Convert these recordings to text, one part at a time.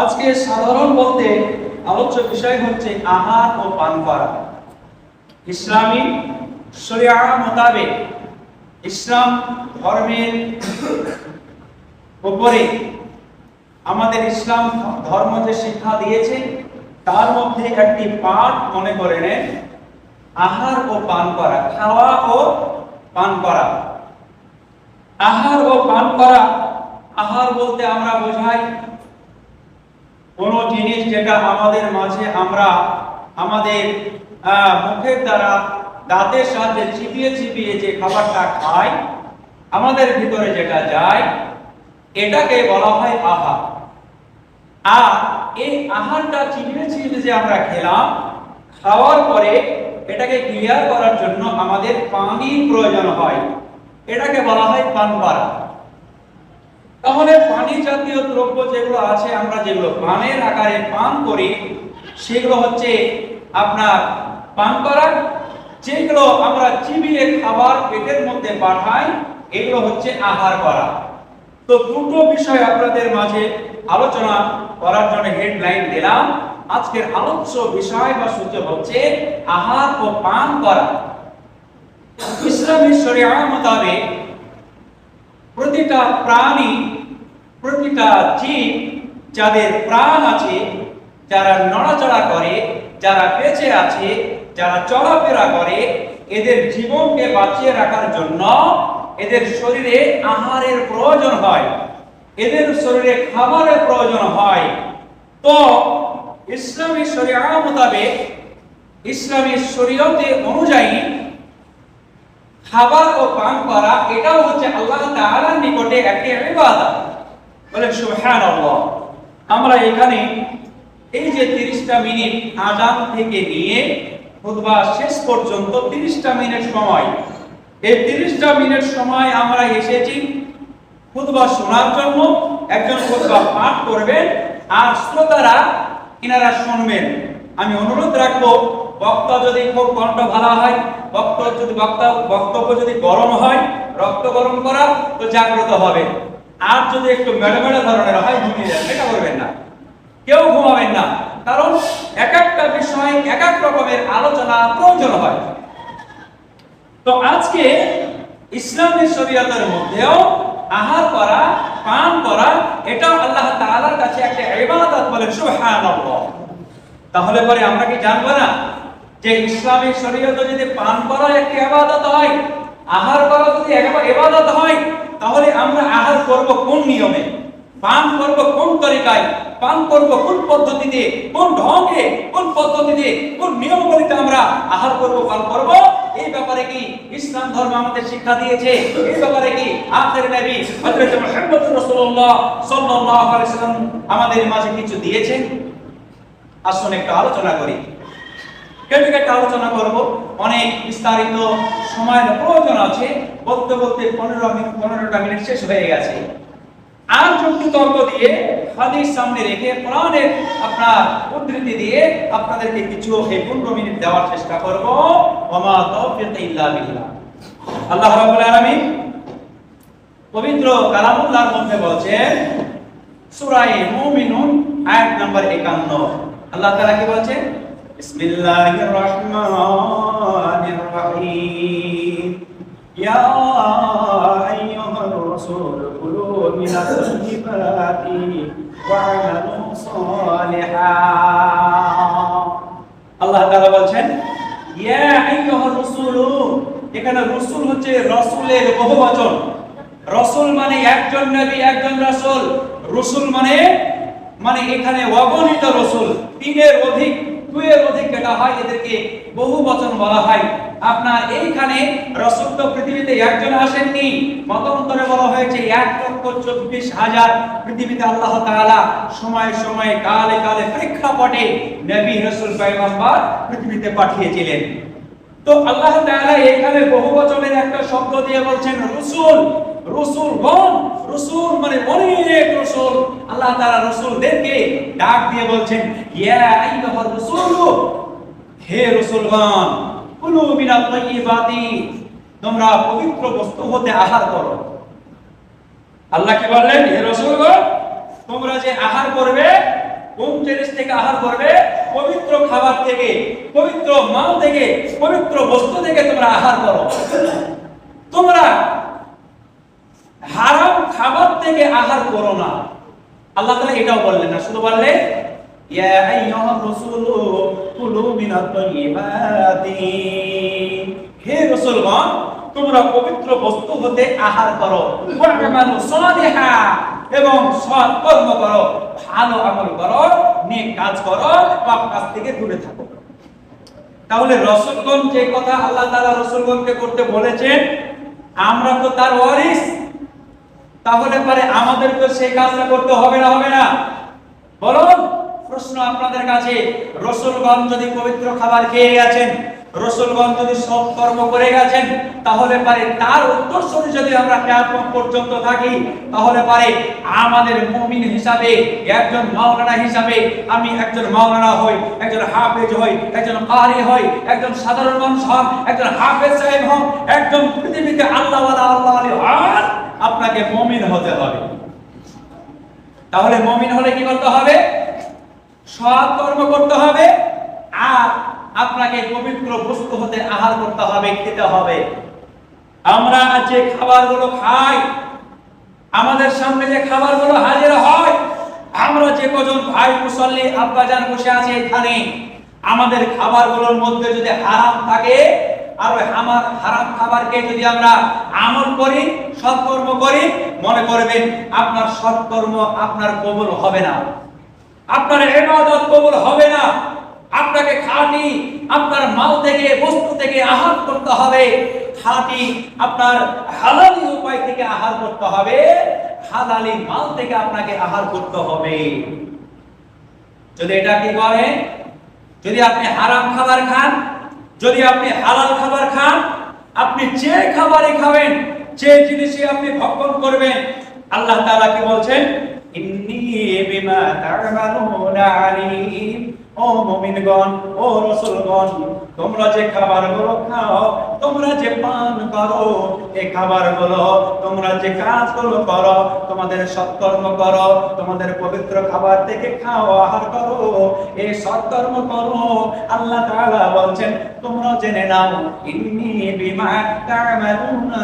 আজকে সাধারণ বলতে আলোচ্য বিষয় হচ্ছে আহার ও পান করা। ইসলামী শরিয়া মোতাবেক ইসলাম ধর্মের উপরে আমাদের ইসলাম ধর্ম যে শিক্ষা দিয়েছে, তার মধ্যে একটি পাঠ মনে করে নেন আহার ও পান করা, খাওয়া ও পান করা। আহার ও পান করা, আহার বলতে আমরা বোঝাই কোন জিনিস যেটা আমাদের মাঝে আমরা আমাদের মুখের দ্বারা দাঁতের সাহায্যে চিপিয়ে চিপিয়ে যে খাবারটা খাই, আমাদের ভিতরে যেটা যায়, এটাকে বলা হয় আহার। আর এই আহারটা চিবিয়ে চিবিয়ে যে আমরা খেলাম, খাওয়ার পরে এটাকে ক্লিয়ার করার জন্য আমাদের পানির প্রয়োজন হয়। এটাকে বলা হয় পান করা তাহলে পানি জাতীয় দ্রব্য যেগুলো আছে, আমরা যেগুলো পানের আকারে পান করি, সেগুলো হচ্ছে আপনার পান করা, যেগুলো আমরা চিবিয়ে খাবার পেটের মধ্যে পাঠাই, এগুলো হচ্ছে আহার করা। তো দুটো বিষয় আপনাদের মাঝে আলোচনা করার জন্য হেডলাইন দিলাম। আজকের আলোচ্য বিষয় বা সূত্র হচ্ছে আহার ও পান করা। ইসলামী শরিয়া মোতাবেক প্রতিটা প্রাণী প্রতিটা জীব যাদের প্রাণ আছে, যারা নড়াচড়া করে, যারা বেঁচে আছে, যারা চলাফেরা করে, এদের জীবনকে বাঁচিয়ে রাখার জন্য এদের শরীরে আহারের প্রয়োজন হয়। এদের শরীরে খাবারের প্রয়োজন হয়। তো ইসলামী শরিয়া মোতাবেক, ইসলামী শরীয়তে অনুযায়ী খাবার ও পান করা, এটাও হচ্ছে আল্লাহ তাআলার নিকটে একটি ইবাদত। বলে, সুবহানাল্লাহ। আমরা এখানে এই যে 30টা মিনিট আজান থেকে নিয়ে খুতবা শেষ পর্যন্ত 30টা মিনিট সময়, এই 30টা মিনিট সময় আমরা এসেছি খুতবা শোনার জন্য। একজন খুতবা পাঠ করবেন আর শ্রোতারা ইনারা শুনবেন। আমি অনুরোধ রাখব, বক্তা যদি খুব কণ্ঠ ভালো হয়, বক্ত যদি বক্তা, বক্তব্য যদি গরম হয়, রক্ত গরম করা, তো জাগ্রত হবে। আর যদি একটু মেড়ে মেড়ে ধরনের হয় ঘুমিয়ে যাবেন এটা করবেন না। কেউ ঘুমাবেন না। কারণ এক একটা বিষয় এক এক রকমের আলোচনা প্রয়োজন হয়। তো আজকে ইসলামের শরীয়তের মধ্যেও আহার করা, পান করা এটা আল্লাহ তাআলার কাছে একটা ইবাদত বলে সুবহানাল্লাহ। তাহলে পরে আমরা কি জানব না যে ইসলামের শরীয়তে যদি পান করা একটি ইবাদত হয়, আহার করা যদি একবার ইবাদত হয় তাহলে আমরা আহার করব কোন নিয়মে? পান করব কোন তরিকায়? পান করব কোন পদ্ধতিতে? কোন ঢঙ্গে? কোন পদ্ধতিতে? কোন নিয়মাবলীতে আমরা আহার করব, পান করব? এই ব্যাপারে কি ইসলাম ধর্ম আমাদের শিক্ষা দিয়েছে? এই ব্যাপারে কি আখের নবী হযরত মুহাম্মদ রাসূলুল্লাহ সাল্লাল্লাহু আলাইহি সাল্লাম আমাদের মাঝে কিছু দিয়েছেন? আসুন একটু আলোচনা করি। কেটে কেটে আলোচনা করব। অনেক বিস্তারিত সময়ের প্রয়োজন আছে। বলতে বলতে পনেরো মিনিট, পনেরোটা মিনিট শেষ হয়ে গেছে। আর যুক্তি তর্ক দিয়ে হাদিস সামনে রেখে কোরআনের আপনার উদ্ধৃতি দিয়ে আপনাদেরকে কিছু এই পনেরো মিনিট দেওয়ার চেষ্টা করব। ওমা তৌফিক ইল্লা বিল্লাহ। আল্লাহ রাব্বুল আলামিন পবিত্র কালামুল্লাহর মধ্যে বলছেন, সূরা মুমিনুন, আয়াত নাম্বার 51 আল্লাহ তাআলা কি বলছেন? বিসমিল্লাহির রহমানির রহিম ইয়া আইয়ুহার রাসূল কুলু মিনাত তাইয়্যিবাতি ওয়া'মালু সালিহান আল্লাহ তাআলা বলছেন, ইয়া আইয়ুহার রাসূল, এখানে রাসূল হচ্ছে রাসূলের বহুবচন। রসুল মানে একজন নবী, একজন রসুল। রসুল মানে মানে এখানে অগণিত রসুল। তিনের অধিক দুয়ের অধিক যেটা হয়, এদেরকে বহু বচন বলা হয়। আপনার এইখানে রসুল পৃথিবীতে একজন আসেননি। মতান্তরে বলা হয়েছে, এক লক্ষ চব্বিশ হাজার পৃথিবীতে আল্লাহ তাআলা সময় সময়, কালে কালে প্রেক্ষাপটে নবী রসুল পয়গম্বর পৃথিবীতে পাঠিয়েছিলেন। তো আল্লাহ তাআলা এখানে বহুবচনের একটা শব্দ দিয়ে বলছেন, রসুল রসুল গণ রসুল মানে অনেক রসুল। আল্লাহ তাআলা রসুলদেরকে ডাক দিয়ে বলছেন, ইয়া আইয়ুহার রাসূল, হে রসুলগণ, কুলু মিনাত তাইয়্যিবাতি তোমরা পবিত্র বস্তু হতে আহার করো। আল্লাহ কি বললেন? হে রসুলগণ, তোমরা যে আহার করবে কোন জিনিস থেকে আহার করবে, পবিত্র খাবার থেকে, পবিত্র মাল থেকে, পবিত্র বস্তু থেকে তোমরা আহার করো। তোমরা হারাম খাবার থেকে আহার করো না। আল্লাহ তাআলা এটাও বললেন না, শুধু বললেন হে রাসূলগণ, তোমরা পবিত্র বস্তু হতে আহার করো এবং সৎ কর্ম করো, ভালো আমল করো, নেক কাজ করো, পাপ কাজ থেকে দূরে থাকো। তাহলে রসুলগণ যে কথা আল্লাহ তাআলা রসুলগণকে করতে বলেছেন, আমরা তো তার ওয়ারিস। তাহলে পরে আমাদের তো সেই কাজটা করতে হবে না হবে না? বলুন, প্রশ্ন আপনাদের কাছে রসুলগঞ্জ যদি পবিত্র খাবার খেয়ে গেছেন রসুলগঞ্জ যদি সৎ কর্ম করে গেছেন, তাহলে পারে তার উত্তরসূরি যদি আমরা কিয়ামত পর্যন্ত থাকি, তাহলে পারে আমাদের মুমিন হিসাবে, একজন মাওলানা হিসাবে আমি একজন মাওলানা হই, একজন হাফেজ হই, একজন কারি হই, একজন সাধারণ মানুষ হন, একজন হাফেজ সাহেব হন, একজন পৃথিবীতে আল্লাহওয়ালা আল্লাহ আলী হন। আপনাকে মমিন হতে হবে। তাহলে মমিন হলে কি করতে হবে? সৎ কর্ম করতে হবে আর আপনাকে পবিত্র বস্তু হতে আহার করতে হবে, খেতে হবে। আমরা যে খাবারগুলো খাই, আমাদের সামনে যে খাবারগুলো হাজির হয়, আমরা যে কজন ভাই মুসল্লি আব্বাজান বসে আছে এখানে, আমাদের খাবারগুলোর মধ্যে যদি হারাম থাকে আর ওই আমার হারাম খাবারকে যদি আমরা আমল করি, সৎকর্ম করি, মনে করবেন আপনার সৎকর্ম আপনার কবুল হবে না। আপনার ইবাদত কবুল হবে না। আপনাকে খাঁটি আপনার মাল থেকে, বস্তু থেকে আহার করতে হবে। খাঁটি আপনার হালালি উপায় থেকে আহার করতে হবে। হালালি মাল থেকে আপনাকে আহার করতে হবে। যদি এটা কি করে যদি আপনি হারাম খাবার খান যদি আপনি হালাল খাবার খান, আপনি যে খাবারই খাবেন, যে জিনিসই আপনি ভক্ষণ করবেন, আল্লাহ তাআলা কি বলছেন? ইন্নী বিমা তা'মালুনা আলীম ও মুমিনগণ, ও রাসূলগণ, তোমরা যে খাবারগুলো খাও, তোমরা যে পান করো এই খাবারগুলো তোমরা যে কাজগুলো করো, তোমাদের সৎকর্ম করো, তোমাদের পবিত্র খাবার থেকে খাও, আহার করো এই সৎকর্ম করো। আল্লাহ তাআলা বলছেন, তোমরা জেনে নাও, ইন্নী বিমা তা'মালুনা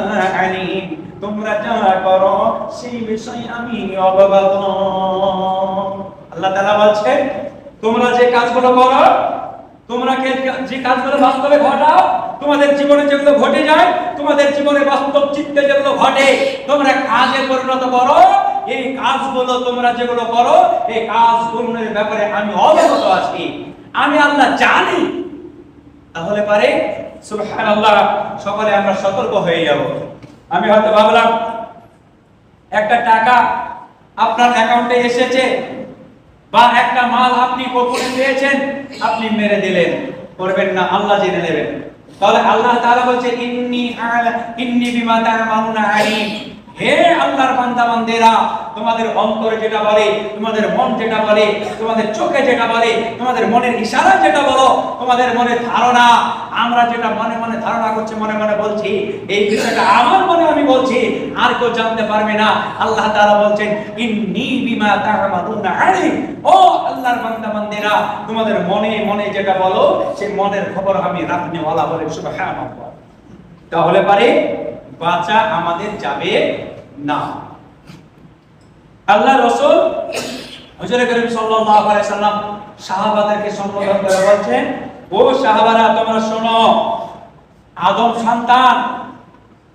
তোমরা যা করো, সেই বিষয়ে আমি অবগত। আল্লাহ তাআলা বলছেন তোমরা যে কাজগুলো করো, তোমরা যে কাজগুলো বাস্তবে ঘটাও, তোমাদের জীবনে যেগুলো ঘটে যায়, তোমাদের জীবনে বাস্তব চিত্তে যেগুলো ঘটে, তোমরা কাজে পরিণত করো। এই কাজগুলো তোমরা যেগুলো করো, এই কাজ কাজগুলোর ব্যাপারে আমি অবগত আছি। আমি আল্লাহ জানি। তাহলে পারে, সুবহানাল্লাহ, সকলে আমরা সতর্ক হয়ে যাব। আমি হয়তো ভাবলাম, একটা টাকা আপনার অ্যাকাউন্টে এসেছে বা একটা মাল আপনি গোপনে পেয়েছেন? আপনি মেরে দিলেন। করবেন না, আল্লাহ জেনে নেবেন। তাহলে আল্লাহ তাআলা বলছে, ইন্নি আলা ইন্নি বিমা তা'মালুনা আলিম হে আল্লাহর বান্দা বান্দেরা তোমাদের অন্তরে যেটা বলে, তোমাদের মন যেটা বলে, তোমাদের চোখে যেটা বলে, তোমাদের মনের ইশারা যেটা বলো, তোমাদের মনে ধারণা, আমরা যেটা মনে মনে ধারণা করছি, মনে মনে বলছি, এই বিষয়টা আমার মনে আমি বলছি, আর কেউ জানতে পারবে না। আল্লাহ তাআলা বলছেন, ইন্নী বিমা তা'মালুনা আলিম ও আল্লাহর বান্দা বান্দেরা তোমাদের মনে মনে যেটা বলো, সেই মনের খবর আমি রাখনে ওয়ালা বলে, সুবহানাল্লাহ। তাহলে পারে বাঁচা আমাদের যাবে না। আল্লাহ রসুল করিম সাল্লাল্লাহু আলাইহি সাল্লাম সাহাবাদেরকে সম্বোধন করে বলছেন, ও সাহাবারা, তোমরা শোনো, আদম সন্তান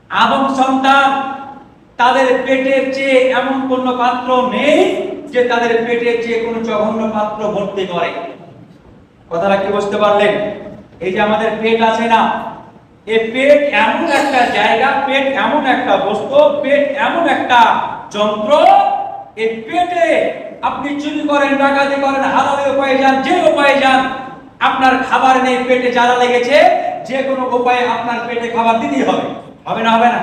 আদম সন্তান তাদের পেটের চেয়ে এমন কোন পাত্র নেই যে তাদের পেটের চেয়ে কোনো জঘন্য পাত্র ভর্তি করে। কথাটা কি বুঝতে পারলেন? এই যে আমাদের পেট আছে না এই পেট এমন একটা জায়গা, পেট এমন একটা বস্তু, পেট এমন একটা যন্ত্র এই পেটে আপনি চুরি করেন, ডাকাতি করেন হালালি উপায়ে যান, যে উপায়ে যান, আপনার খাবার নেই, পেটে জ্বালা লেগেছে, যে কোনো উপায়ে আপনার পেটে খাবার দিতেই হবে। হবে না হবে না।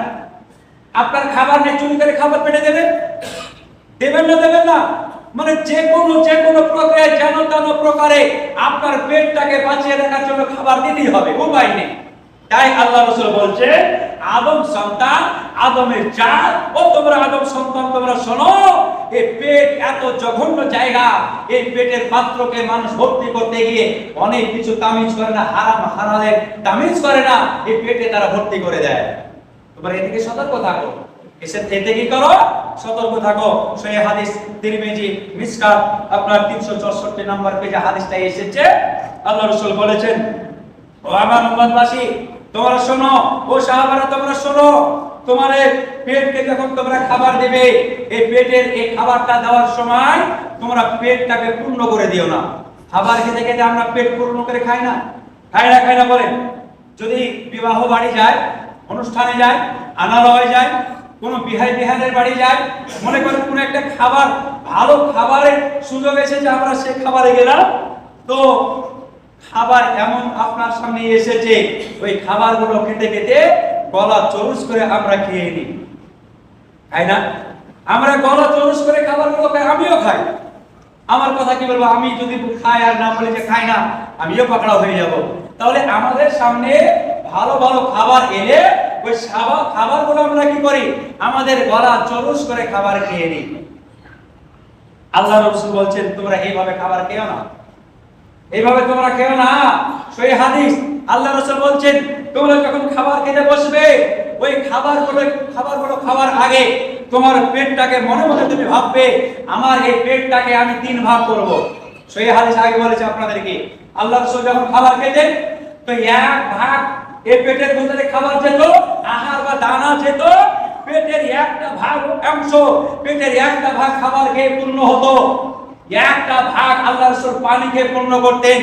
আপনার খাবার নেই, চুরি করে খাবার পেটে দেবেন? দেবেন না দেবেন না। মানে যে কোনো যে কোনো প্রকারে যেন তেন প্রকারে আপনার পেটটাকে বাঁচিয়ে রাখার জন্য খাবার দিতেই হবে, উপায় নেই। তাই আল্লাহ রসুল বলছে, আদম সন্তান, আদমের জাত ও তোমরা আদম সন্তান, তোমরা শোনো, এই পেট এত জঘন্য জায়গা, এই পেটের পাত্রকে মানুষ ভর্তি করতে গিয়ে অনেক কিছু তামিজ করে না, হারাম হারালের তামিজ করে না, এই পেটে তারা ভর্তি করে দেয়। তোমরা এ থেকে সতর্ক থাকো। এতে কি করো? সতর্ক থাকো। সেই হাদিস তিরমিজি, মিসকাত, আপনার 364 নম্বর পেজে হাদিসটা এসেছে। আল্লাহ রসুল বলেছেন, ও আমার উম্মতবাসী তোমরা শোনো, ও সাহাবারা, তোমরা শোনো। এই পেটকে যখন তোমরা খাবার দেবে, এই পেটের এই খাবারটা দেওয়ার সময় তোমরা পেটটাকে পূর্ণ করে দিও না। খাবার খেতে খেতে আমরা পেট পূর্ণ করে খাই না। খাই না খাই না বলেন। যদি বিবাহ বাড়ি যায়, অনুষ্ঠানে যায় আনালয়ে যায়, কোনো বিহাই বিহারের বাড়ি যায়, মনে করেন কোনো একটা খাবার, ভালো খাবারের সুযোগ এসেছে, আমরা সে খাবারে গেলাম, তো খাবার এমন আপনার সামনে এসেছে, ওই খাবারগুলো খেতে খেতে গলা চরুস করে আমরা খেয়ে নিই। তাই না? আমরা গলা চরুস করে খাবারগুলো খাই, আমিও খাই। আমার কথা কি বলব? আমি যদি খাই আর না বলে যে খাই না, আমিও পাকড়া হয়ে যাব। তাহলে আমাদের সামনে ভালো ভালো খাবার এলে ওই খাবার খাবারগুলো আমরা কি করি? আমাদের গলা চরুস করে খাবার খেয়ে নিই। আল্লাহ রসুল বলছেন, তোমরা এইভাবে খাবার খেও না। এইভাবে তোমরা খেও না। সেই হাদিস, আল্লাহ রসুল বলছেন, তোমরা যখন খাবার খেতে বসবে, ওই খাবারগুলো খাবারগুলো খাওয়ার আগে তোমার পেটটাকে মনে মনে তুমি ভাববে, আমার এই পেটটাকে আমি তিন ভাগ করব। সেই হাদিস আগে বলেছে আপনাদেরকে। আল্লাহ রসুল যখন খাবার খেতেন, তো এক ভাগ এই পেটের ভিতরে খাবার যেত, আহার বা দানা যেত, পেটের একটা ভাগ অংশ, পেটের একটা ভাগ খাবার খেয়ে পূর্ণ হতো। একটা ভাগ আল্লাহ রসুল পানি খেয়ে পূর্ণ করতেন,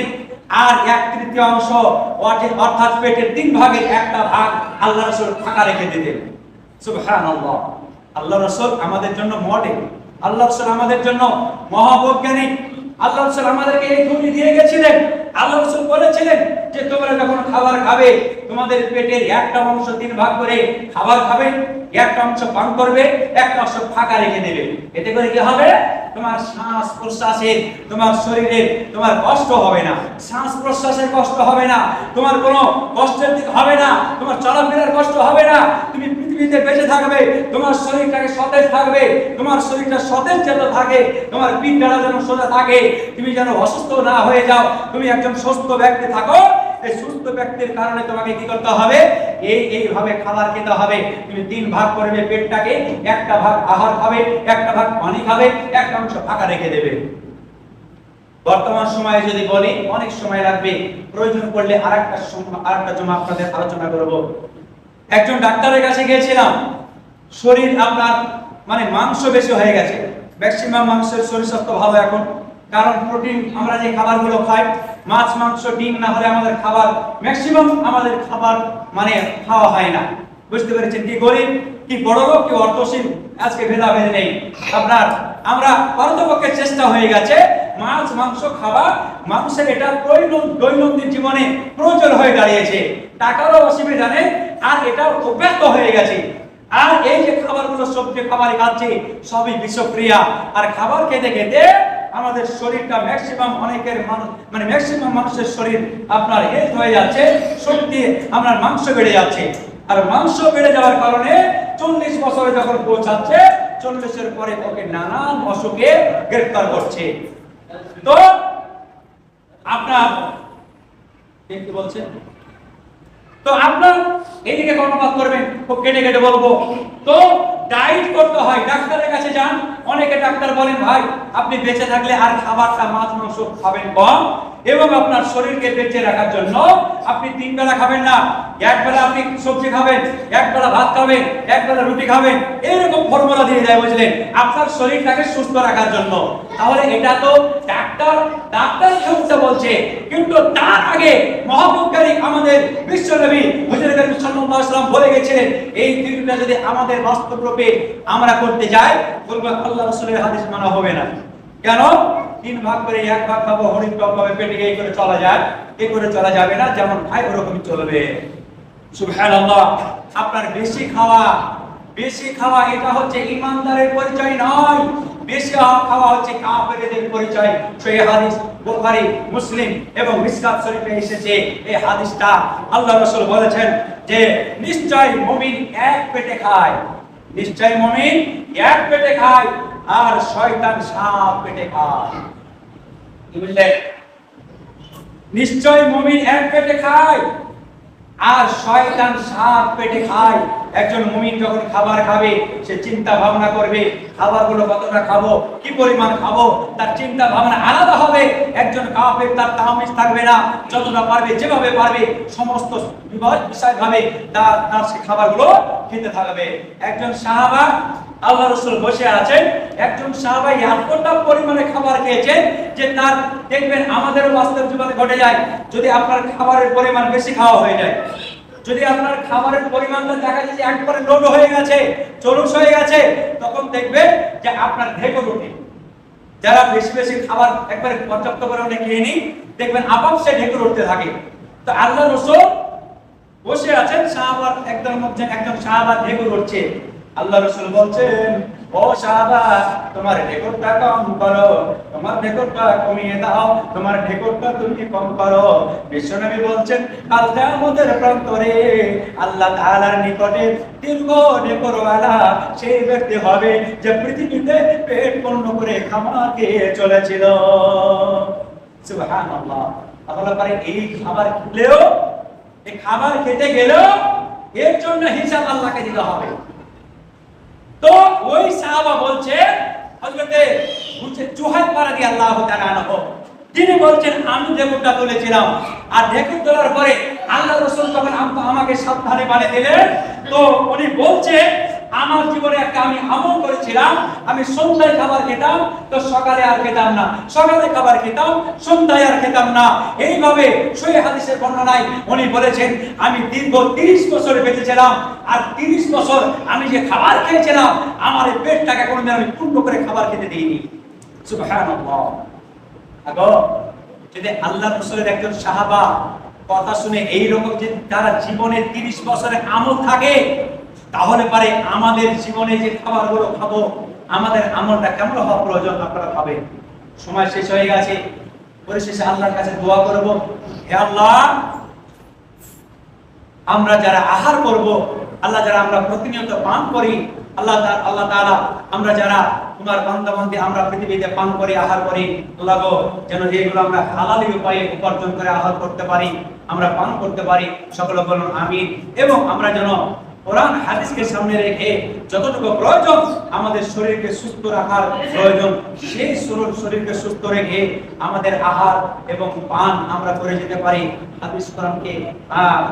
আর এক তৃতীয় অংশ অর্থাৎ- পেটের তিন ভাগের একটা ভাগ আল্লাহ রসুল ফাঁকা রেখে দিতেন। সুবহানাল্লাহ। আল্লাহ রসুল আমাদের জন্য মডেল আল্লাহ রসুল আমাদের জন্য মহাবৈজ্ঞানিক। আল্লাহ রসুল আমাদেরকে এই ধুলি দিয়ে গেছিলেন। আল্লাহ রসুল বলেছিলেন যে, তোমরা যখন খাবার খাবে, তোমাদের পেটের একটা অংশ তিন ভাগ করে খাবার খাবে, একটা অংশ পান করবে, একটা অংশ ফাঁকা রেখে দেবে। এতে করে কি হবে? তোমার শ্বাস প্রশ্বাসের তোমার শরীরে তোমার কষ্ট হবে না শ্বাস প্রশ্বাসের কষ্ট হবে না, তোমার কোনো কষ্টের দিক হবে না, তোমার চলাফেরার কষ্ট হবে না, তুমি পৃথিবীতে বেঁচে থাকবে, তোমার শরীরটাকে সতেজ থাকবে, তোমার শরীরটা সতেজ যেন থাকে, তোমার পিঠটা যেন সোজা থাকে, তুমি যেন অসুস্থ না হয়ে যাও, তুমি একজন সুস্থ ব্যক্তি থাকো। এই সুস্থ ব্যক্তির কারণে তোমাকে কি করতে হবে? এই, এইভাবে খাবার খেতে হবে। তুমি তিন ভাগ করবে পেটটাকে, একটা ভাগ আহার খাবে, একটা ভাগ পানি খাবে একটা অংশ ফাঁকা রেখে দেবে। বর্তমান সময়ে যদি বলি, অনেক সময় লাগবে। প্রয়োজন পড়লে আরেকটা সম- আরেকটা জমা আপনাদের আলোচনা করব। একজন ডাক্তারের কাছে গিয়েছিলাম। শরীর আপনার মানে মাংস বেশি হয়ে গেছে। ম্যাক্সিমাম মাংসের শরীর স্বাস্থ্য ভালো এখন। কারণ প্রোটিন, আমরা যে খাবারগুলো খাই মাছ, মাংস, ডিম না হলে আমাদের খাবার ম্যাক্সিমাম আমাদের খাবার মানে খাওয়া হয় না। বুঝতে পেরেছেন? কি গরিব, কি বড় লোক, কি অর্থশীল আজকে ভেদাভেদ নেই। আপনার, আমরা পারতপক্ষে চেষ্টা হয়ে গেছে মাছ, মাংস খাবার মানুষের এটা দৈনন্দিন জীবনে প্রয়োজন হয়ে দাঁড়িয়েছে। টাকারও অসুবিধা নেই, আর এটা অভ্যস্ত হয়ে গেছে। আর এই যে খাবারগুলো সবজি খাবার খাচ্ছে সবই বিষক্রিয়া। আর খাবার খেতে খেতে আমাদের শরীরটা ম্যাক্সিমাম অনেকের মানুষ মানে ম্যাক্সিমাম মানুষের শরীর আপনার হেলথ হয়ে যাচ্ছে, শক্তি আপনার মাংস বেড়ে যাচ্ছে। আর মাংস বেড়ে যাওয়ার কারণে চল্লিশ বছরে যখন পৌঁছাচ্ছে, চল্লিশের পরে ওকে নানান অসুখে গ্রেফতার করছে। তো আপনার কি বলছেন তো আপনার এদিকে কর্ণপাত করবেন, খুব কেটে কেটে বলব। তো ডায়েট করতে হয়, ডাক্তারের কাছে যান। অনেকে ডাক্তার বলেন, ভাই, আপনি বেঁচে থাকলে আর খাবারটা মাছ, মাংস খাবেন কম। এবং আপনার শরীরকে বেঁচে রাখার জন্য আপনি তিন বেলা খাবেন না, এক বেলা আপনি সবজি খাবেন, এক বেলা ভাত খাবেন, এক বেলা রুটি খাবেন এইরকম ফর্মুলা দিয়ে দেয় বুঝলেন, আপনার শরীরটাকে সুস্থ রাখার জন্য। তাহলে এটা তো ডাক্তার ডাক্তার সমস্যা বলছে, কিন্তু তার আগে মহাবৈজ্ঞানিক আমাদের বিশ্বনবী হুজুর করিম সাল্লাল্লাহু আলাইহি বলে গেছিলেন, এই তিনটা যদি আমাদের বাস্তব রূপে আমরা করতে যাই, বলব আল্লাহ রাসূলের হাদিস মানা হবে না। কেন? তিন ভাগ করে এক ভাগ খাব, হরিণ টক খাবে পেটে এই করে চলা যায় এই করে চলা যাবে না, যেমন খাই ওরকমই চলবে। আপনার বেশি খাওয়া বেশি খাওয়া এটা হচ্ছে ইমানদারের পরিচয় নয়। বেশি খাওয়া হচ্ছে কাফেরদের পরিচয়। সেই হাদিস বুখারী, মুসলিম এবং মিসকাত শরীফে এসেছে এই হাদিসটা। আল্লাহ রাসূল বলেছেন যে, নিশ্চয় মুমিন এক পেটে খায়। নিশ্চয় মুমিন এক পেটে খায়। আর শয়তান সাপ পেটে খায়। নিশ্চয় মুমিন এক পেটে খায়, আর শয়তান সাপ পেটে খায়। একজন মুমিন যখন খাবার খাবে, সে চিন্তা ভাবনা করবে, খাবারগুলো কতটা খাব, কি পরিমাণ খাব, তার চিন্তা ভাবনা আলাদা হবে। একজন কাফের তার তাহমিজ থাকবে না, যতটা পারবে, যেভাবে পারবে, সমস্ত বিভাগ বিষয় ভাবে তার তার সে খাবারগুলো খেতে থাকবে। একজন সাহাবা আল্লাহ রসুল বসে আছেন, একজন সাহাবাই এতটা পরিমাণে খাবার খেয়েছেন যে তার, দেখবেন আমাদের বাস্তব জীবনে ঘটে যায়, যদি আপনার খাবারের পরিমাণ বেশি খাওয়া হয়ে যায়। যদি আপনার খাবারের পরিমাণটা দেখা যায় যে একবারে লোড হয়ে গেছে, চলুস হয়ে গেছে, তখন দেখবেন যে আপনার ঢেকুর ওঠে। যারা বেশি বেশি খাবার একবারে পর্যাপ্ত পরিমাণে খেয়ে নি দেখবেন আপাপ সে ঢেকুর উঠতে থাকে। তো আল্লাহ রসুল বসে আছেন, সাহাবার একদম মধ্যে একজন সাহাবা ঢেকুর উঠছে। আল্লাহ রসুল বলছেন, ও সাহাবা, তোমার ঢেকুরটা কম করো, তোমার ঢেকুরটা কমিয়ে দাও, তোমার ঢেকুরটা তুমি কম করো। বিশ্বনবী বলছেন, কাল কিয়ামতের প্রান্তরে আল্লাহ তাআলার নিকটে দীর্ঘ ঢেকুরওয়ালা সেই ব্যক্তি হবে যে পৃথিবীতে পেট পূর্ণ করে খেয়ে চলেছিল। সুবহানাল্লাহ। তাহলে পারে এই খাবার খেলেও, এই খাবার খেতে গেলেও এর জন্য হিসাব আল্লাহকে দিতে হবে। তো ওই সাহাবা বলছে বলছে, জুহাইব পারাদি আল্লাহ তাআলা আনহু, তিনি বলছেন, আমি ঢেকুরটা তুলেছিলাম আর ঢেকুর তোলার পরে আল্লাহ রসুল তখন আম- আমাকে সাবধানে বানিয়ে দিলেন। তো উনি বলছে আমার জীবনে একটা আমি আমল করেছিলাম, আমি সন্ধ্যায় খাবার খেতাম, তো সকালে আর খেতাম না। সকালে খাবার খেতাম, সন্ধ্যায় আর খেতাম না। এইভাবে সই হাদিসের বর্ণনায় উনি বলেছেন, আমি দীর্ঘ তিরিশ বছর বেঁচেছিলাম, আর তিরিশ বছর আমি যে খাবার খেয়েছিলাম, আমার এই পেটটাকে কোনোদিন আমি পূর্ণ করে খাবার খেতে দিইনি। যদি আল্লাহ রসুলের একজন সাহাবা কথা শুনে এই রকম যে তারা জীবনে তিরিশ বছরের আমল থাকে তাহলে পারে আমাদের জীবনে যে খাবারগুলো খাব, আমাদের আমলটা কেমন হওয়া প্রয়োজন আপনারা ভাবেন? সময় শেষ হয়ে গেছে। পরিশেষে আল্লাহর কাছে দোয়া করব। হে আল্লাহ, আমরা যারা আহার করব, আল্লাহ যারা আমরা প্রতিনিয়ত পান করি, আল্লাহ আল্লাহ তাআলা আমরা যারা তোমার বান্দা বান্দি আমরা পৃথিবীতে পান করি, আহার করি, আল্লাহ গো, যেন এইগুলো আমরা হালালি উপায়ে উপার্জন করে আহার করতে পারি, আমরা পান করতে পারি। সকলে বলুন, আমিন। এবং আমরা যেন কোরআন, হাদিসকে সামনে রেখে যতটুকু প্রয়োজন আমাদের শরীরকে সুস্থ রাখার প্রয়োজন, সেই শরীর শরীরকে সুস্থ রেখে আমাদের আহার এবং পান আমরা করে যেতে পারি, হাদিস কোরআনকে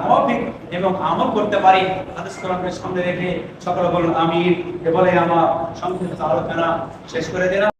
মৌখিক এবং আমল করতে পারি, হাদিস কোরআনকে সামনে রেখে সকলে বলুন আমিন। এ বলে আমার সংক্ষিপ্ত আলোচনা শেষ করে দিলাম।